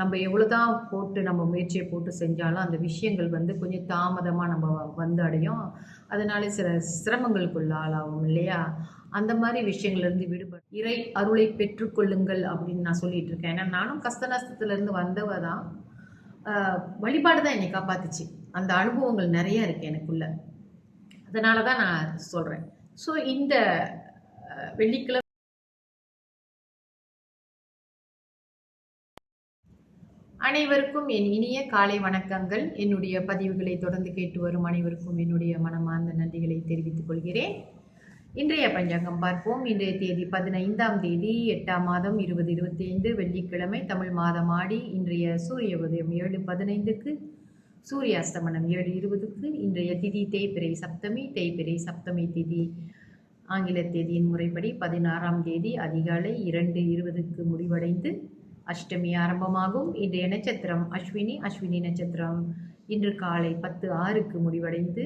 நம்ம எவ்வளோ தான் போட்டு நம்ம முயற்சியை போட்டு செஞ்சாலும் அந்த விஷயங்கள் வந்து கொஞ்சம் தாமதமாக நம்ம வந்து அடையும். அதனால சில சிரமங்களுக்குள்ள ஆளாகும் இல்லையா? அந்த மாதிரி விஷயங்கள்லேருந்து விடுபட இறை அருளை பெற்றுக்கொள்ளுங்கள் அப்படின்னு நான் சொல்லிட்டு இருக்கேன். ஏன்னா நானும் கஷ்ட நஷ்டத்துலேருந்து வந்தவ தான் வழிபாடு தான் என்னை காப்பாத்துச்சு. அந்த அனுபவங்கள் நிறைய இருக்கு எனக்குள்ள. அதனால தான் நான் சொல்கிறேன் ஸோ இந்த வெள்ளிக்கிழமை அனைவருக்கும் என் இனிய காலை வணக்கங்கள். என்னுடைய பதிவுகளை தொடர்ந்து கேட்டு வரும் அனைவருக்கும் என்னுடைய மனமார்ந்த நன்றிகளை தெரிவித்துக் கொள்கிறேன். இன்றைய பஞ்சாங்கம் பார்ப்போம். இன்றைய தேதி பதினைந்தாம் தேதி எட்டாம் மாதம் இருபது இருபத்தி ஐந்து வெள்ளிக்கிழமை தமிழ் மாதம் ஆடி இன்றைய சூரிய உதயம் ஏழு பதினைந்துக்கு சூரிய அஸ்தமனம் ஏழு இருபதுக்கு இன்றைய திதி தேய்பிரை சப்தமி தேய்பிறை சப்தமி திதி ஆங்கில தேதியின் முறைப்படி பதினாறாம் தேதி அதிகாலை இரண்டு இருபதுக்கு முடிவடைந்து அஷ்டமி ஆரம்பமாகும். இன்றைய நட்சத்திரம் அஸ்வினி அஸ்வினி நட்சத்திரம். இன்று காலை பத்து ஆறுக்கு முடிவடைந்து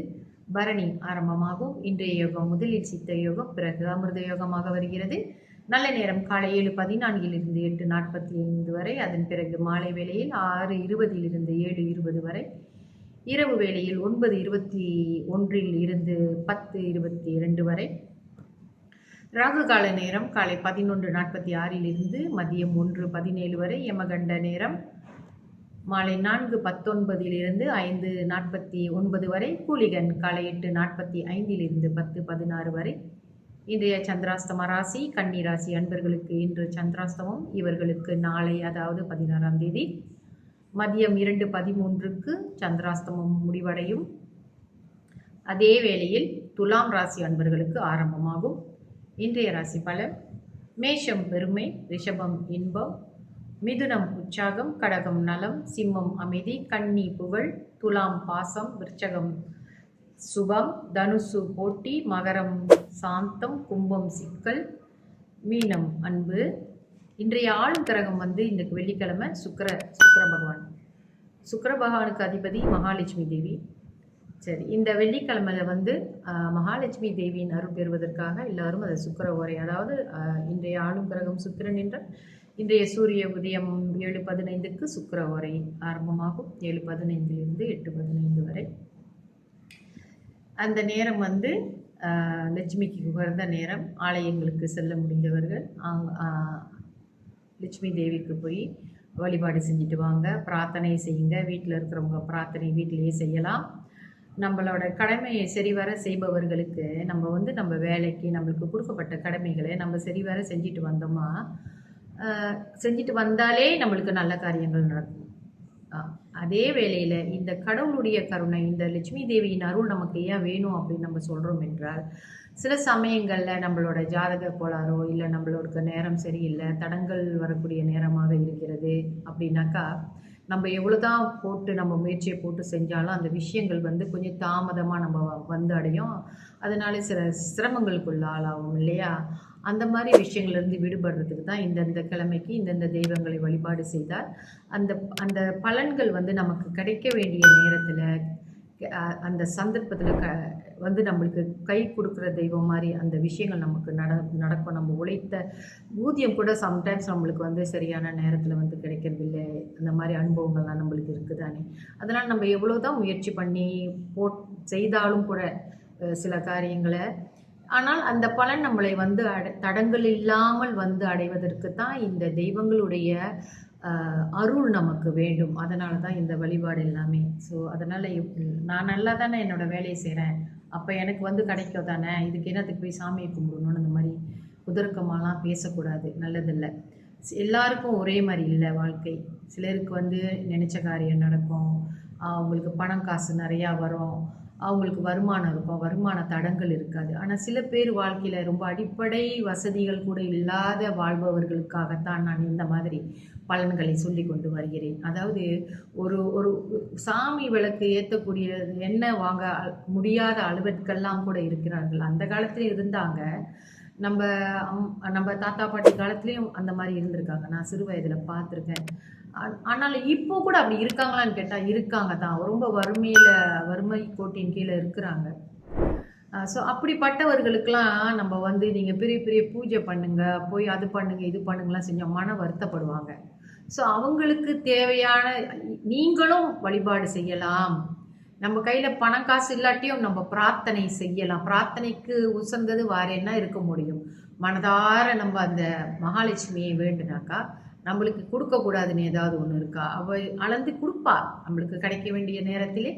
பரணி ஆரம்பமாகும். இன்றைய யோகம் முதலில் சித்த யோகம் பிறகு அமிர்த யோகமாக வருகிறது. நல்ல நேரம் காலை ஏழு பதினான்கிலிருந்து எட்டு நாற்பத்தி ஐந்து வரை அதன் பிறகு மாலை வேளையில் ஆறு இருபதிலிருந்து ஏழு இருபது வரை இரவு வேளையில் ஒன்பது இருபத்தி ஒன்றில் இருந்து பத்து இருபத்தி இரண்டு வரை ராகு கால நேரம் காலை பதினொன்று நாற்பத்தி ஆறிலிருந்து மதியம் ஒன்று பதினேழு வரை யமகண்ட நேரம். மாலை நான்கு பத்தொன்பதிலிருந்து ஐந்து நாற்பத்தி ஒன்பது வரை கூலிகன் காலை எட்டு நாற்பத்தி ஐந்திலிருந்து பத்து பதினாறு வரை. இன்றைய சந்திராஸ்தம ராசி கன்னி ராசி அன்பர்களுக்கு இன்று சந்திராஸ்தமம் இவர்களுக்கு நாளை அதாவது பதினாறாம் தேதி மதியம் இரண்டு பதிமூன்றுக்கு சந்திராஸ்தமம் முடிவடையும். அதே வேளையில் துலாம் ராசி அன்பர்களுக்கு ஆரம்பமாகும். இன்றைய ராசி பலன்? மேஷம் பெருமை ரிஷபம் இன்பம் மிதுனம் உற்சாகம் கடகம் நலம் சிம்மம் அமைதி கன்னி புகழ் துலாம் பாசம் விருச்சகம் சுபம் தனுசு போட்டி மகரம் சாந்தம் கும்பம் சிக்கல் மீனம் அன்பு. இன்றைய ஆளும் கிரகம் வந்து இன்றைக்கு வெள்ளிக்கிழமை சுக்கர சுக்கர பகவான். சுக்கர பகவானுக்கு அதிபதி மகாலட்சுமி தேவி. சரி இந்த வெள்ளிக்கிழமையில வந்து மகாலட்சுமி தேவியின் அருள் பெறுவதற்காக எல்லாரும் அதை சுக்கர உரை அதாவது இன்றைய ஆளும் கிரகம் சுக்கிரன் என்ற இன்றைய சூரிய உதயம் ஏழு பதினைந்துக்கு சுக்கிர உரை ஆரம்பமாகும். ஏழு பதினைந்திலிருந்து எட்டு பதினைந்து வரை. அந்த நேரம் வந்து லட்சுமிக்கு உகந்த நேரம். ஆலயங்களுக்கு செல்ல முடிந்தவர்கள் அங்க லட்சுமி தேவிக்கு போய் வழிபாடு செஞ்சுட்டு வாங்க. பிரார்த்தனை செய்யுங்க. வீட்டில் இருக்கிறவங்க பிரார்த்தனை வீட்டிலேயே செய்யலாம். நம்மளோட கடமையை சரிவர செய்பவர்களுக்கு நம்ம வந்து நம்ம வேலைக்கு நம்மளுக்கு கொடுக்கப்பட்ட கடமைகளை நம்ம சரிவர செஞ்சுட்டு வந்தோமா செஞ்சுட்டு வந்தாலே நம்மளுக்கு நல்ல காரியங்கள் நடக்கும். அதே வேளையில் இந்த கடவுளுடைய கருணை இந்த லட்சுமி தேவியின் அருள் நமக்கு ஏன் வேணும் அப்படின்னு நம்ம சொல்கிறோம் என்றால் சில சமயங்களில் நம்மளோட ஜாதக கோளாறோ இல்லை நம்மளோட நேரம் சரியில்லை தடங்கள் வரக்கூடிய நேரமாக இருக்கிறது அப்படின்னாக்கா நம்ம எவ்வளோ தான் போட்டு நம்ம முயற்சியை போட்டு செஞ்சாலும் அந்த விஷயங்கள் வந்து கொஞ்சம் தாமதமாக நம்ம வ- வந்து அடையும். அதனால சில சிரமங்களுக்குள்ள ஆளாகும் இல்லையா? அந்த மாதிரி விஷயங்கள்லேருந்து விடுபடுறதுக்கு தான் இந்தந்த கிழமைக்கு இந்தந்த தெய்வங்களை வழிபாடு செய்தால் அந்த அந்த பலன்கள் வந்து நமக்கு கிடைக்க வேண்டிய நேரத்தில் அந்த சந்தர்ப்பத்தில் க வந்து நம்மளுக்கு கை கொடுக்குற தெய்வம் மாதிரி அந்த விஷயங்கள் நமக்கு நட நடக்கும். நம்ம உழைத்த ஊதியம் கூட சம்டைம்ஸ் நம்மளுக்கு வந்து சரியான நேரத்தில் வந்து கிடைக்கிறது இல்லை அந்த மாதிரி அனுபவங்கள்லாம் நம்மளுக்கு இருக்குதானே? அதனால் நம்ம எவ்வளோ தான் முயற்சி பண்ணி போட் செய்தாலும் கூட சில காரியங்களை ஆனால் அந்த பலன் நம்மளை வந்து அடை தடங்கள் இல்லாமல் வந்து அடைவதற்கு தான் இந்த தெய்வங்களுடைய அருள் நமக்கு வேண்டும். அதனால தான் இந்த வழிபாடு எல்லாமே. ஸோ அதனால் நான் நல்லா தானே என்னோட வேலையை செய்கிறேன் அப்போ எனக்கு வந்து கிடைக்கும் தானே இதுக்கு என்னத்துக்கு போய் சாமியை கும்பிடணும்னு அந்த மாதிரி குதர்க்கமாலாம் பேசக்கூடாது. நல்லதில்லை. எல்லாருக்கும் ஒரே மாதிரி இல்லை வாழ்க்கை. சிலருக்கு வந்து நினச்ச காரியம் நடக்கும். அவங்களுக்கு பணம் காசு நிறையா வரும். அவங்களுக்கு வருமானம் இருக்கும் வருமான தடங்கள் இருக்காது. ஆனால் சில பேர் வாழ்க்கையில் ரொம்ப அடிப்படை வசதிகள் கூட இல்லாத வாழ்பவர்களுக்காகத்தான் நான் இந்த மாதிரி பலன்களை சொல்லி கொண்டு வருகிறேன். அதாவது ஒரு ஒரு சாமி விளக்கு ஏற்றக்கூடிய எண்ணெய் வாங்க முடியாத அளவிற்கெல்லாம் கூட இருக்கிறார்கள். அந்த காலத்தில் இருந்தாங்க. நம்ம அம் நம்ம தாத்தா பாட்டி காலத்துலேயும் அந்த மாதிரி இருந்திருக்காங்க. நான் சிறு வயதில் பார்த்துருக்கேன். ஆனால் இப்போ கூட அப்படி இருக்காங்களான்னு கேட்டால் இருக்காங்க தான். ரொம்ப வறுமையில் வறுமை கோட்டின் கீழே இருக்கிறாங்க. ஸோ அப்படிப்பட்டவர்களுக்கெல்லாம் நம்ம வந்து நீங்கள் பெரிய பெரிய பூஜை பண்ணுங்க போய் அது பண்ணுங்க இது பண்ணுங்கலாம் செஞ்சோம் மன வருத்தப்படுவாங்க. ஸோ அவங்களுக்கு தேவையான நீங்களும் வழிபாடு செய்யலாம். நம்ம கையில் பணம் காசு இல்லாட்டியும் நம்ம பிரார்த்தனை செய்யலாம். பிரார்த்தனைக்கு உசந்தது வேற என்ன இருக்க முடியும்? மனதார நம்ம அந்த மகாலட்சுமியை வேண்டுனாக்கா நம்மளுக்கு கொடுக்கக்கூடாதுன்னு ஏதாவது ஒன்று இருக்கா? அவ அளந்து கொடுப்பா. நம்மளுக்கு கிடைக்க வேண்டிய நேரத்திலே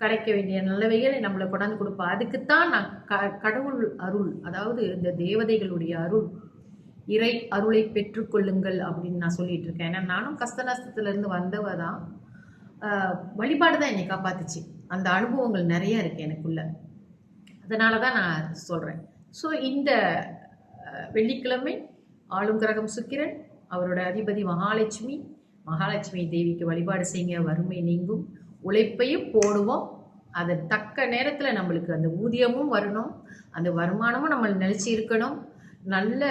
கிடைக்க வேண்டிய நல்லவைகளை நம்மளை கொண்டாந்து கொடுப்பா. அதுக்குத்தான் நான் க கடவுள் அருள் அதாவது இந்த தேவதைகளுடைய அருள் இறை அருளை பெற்றுக்கொள்ளுங்கள் அப்படின்னு நான் சொல்லிட்டு இருக்கேன். ஏன்னா நானும் கஷ்ட நஷ்டத்துலேருந்து வந்தவ தான் வழிபாடு தான் என்னை காப்பாத்துச்சு. அந்த அனுபவங்கள் நிறைய இருக்கு எனக்குள்ள. அதனால தான் நான் சொல்கிறேன் ஸோ இந்த வெள்ளிக்கிழமை ஆளும் கிரகம் சுக்கிரன் அவரோட அதிபதி மகாலட்சுமி மகாலட்சுமி தேவிக்கு வழிபாடு செய்யுங்க வறுமை நீங்கும். உழைப்பையும் போடுவோம். அது தக்க நேரத்தில் நம்மளுக்கு அந்த ஊதியமும் வரணும். அந்த வருமானமும் நம்ம நினச்சி இருக்கணும். நல்ல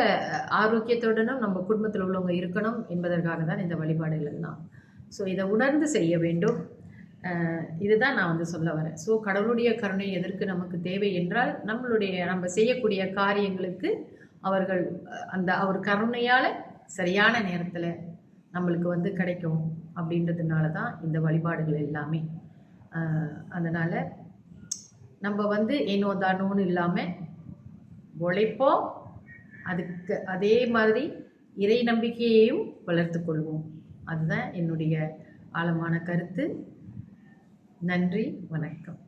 ஆரோக்கியத்துடனும் நம்ம குடும்பத்தில் உள்ளவங்க இருக்கணும் என்பதற்காக தான் இந்த வழிபாடுகள் எல்லாம். ஸோ இதை உணர்ந்து செய்ய வேண்டும். இதுதான் நான் வந்து சொல்ல வரேன். ஸோ கடவுளுடைய கருணை எதற்கு நமக்கு தேவை என்றால் நம்மளுடைய நம்ம செய்யக்கூடிய காரியங்களுக்கு அவர்கள் அந்த அவர் கருணையால் சரியான நேரத்தில் நம்மளுக்கு வந்து கிடைக்கும் அப்படின்றதுனால தான் இந்த வழிபாடுகள் எல்லாமே. அதனால் நம்ம வந்து ஏனோ தானோன்னு இல்லாமல் உழைப்போம். அதுக்கு அதே மாதிரி இறை நம்பிக்கையையும் வளர்த்து கொள்வோம். அதுதான் என்னுடைய ஆழமான கருத்து. நன்றி வணக்கம்.